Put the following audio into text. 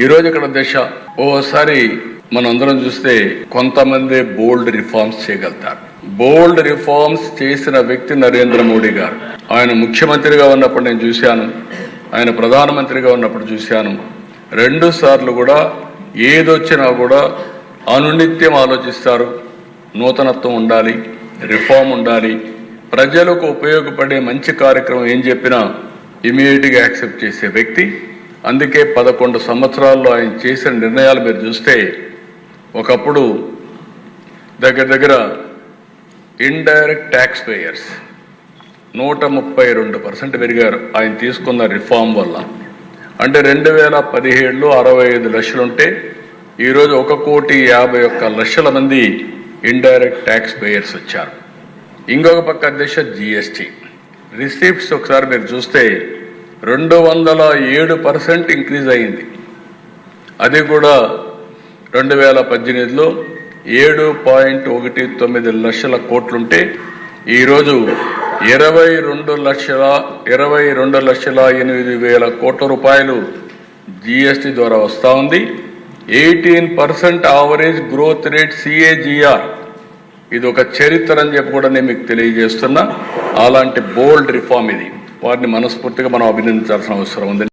ఈరోజు ఇక్కడ దశ ఓసారి మనం అందరం చూస్తే కొంతమంది బోల్డ్ రిఫార్మ్స్ చేయగలుగుతారు. బోల్డ్ రిఫార్మ్స్ చేసిన వ్యక్తి నరేంద్ర మోడీ గారు. ఆయన ముఖ్యమంత్రిగా ఉన్నప్పుడు నేను చూశాను. ఆయన ప్రధానమంత్రిగా ఉన్నప్పుడు చూశాను. రెండు సార్లు కూడా ఏదొచ్చినా కూడా అనునిత్యం ఆలోచిస్తారు. నూతనత్వం ఉండాలి రిఫార్మ్ ఉండాలి. ప్రజలకు ఉపయోగపడే మంచి కార్యక్రమం ఏం చెప్పినా ఇమీడియట్గా యాక్సెప్ట్ చేసే వ్యక్తి అందుకే పదకొండు సంవత్సరాల్లో ఆయన చేసిన నిర్ణయాలు మీరు చూస్తే ఒకప్పుడు దగ్గర దగ్గర ఇండైరెక్ట్ ట్యాక్స్ పేయర్స్ నూట ముప్పై రెండు పర్సెంట్ పెరిగారు ఆయన తీసుకున్న రిఫార్మ్ వల్ల. అంటే రెండు వేల పదిహేడులో అరవై ఐదు లక్షలుంటే ఈరోజు ఒక కోటి యాభై ఒక్క లక్షల మంది ఇండైరెక్ట్ ట్యాక్స్ పేయర్స్ వచ్చారు. ఇంకొక పక్క దిశ జిఎస్టి రిసీప్ట్స్ ఒకసారి మీరు చూస్తే రెండు వందల ఏడు పర్సెంట్ ఇంక్రీజ్ అయింది అది కూడా రెండు వేల పద్దెనిమిదిలో ఏడు పాయింట్ ఒకటి తొమ్మిది లక్షల కోట్లుంటే ఈరోజు ఇరవై రెండు లక్షల ఇరవై రెండు లక్షల ఎనిమిది వేల కోట్ల రూపాయలు జిఎస్టి ద్వారా వస్తూ ఉంది. Eighteen percent average growth rate CAGR ఇది ఒక చరిత్ర అని చెప్పి కూడా నేను మీకు తెలియజేస్తున్నా. అలాంటి బోల్డ్ రిఫార్మ్ ఇది. వారిని మనస్ఫూర్తిగా మనం అభినందించాల్సిన అవసరం ఉంది.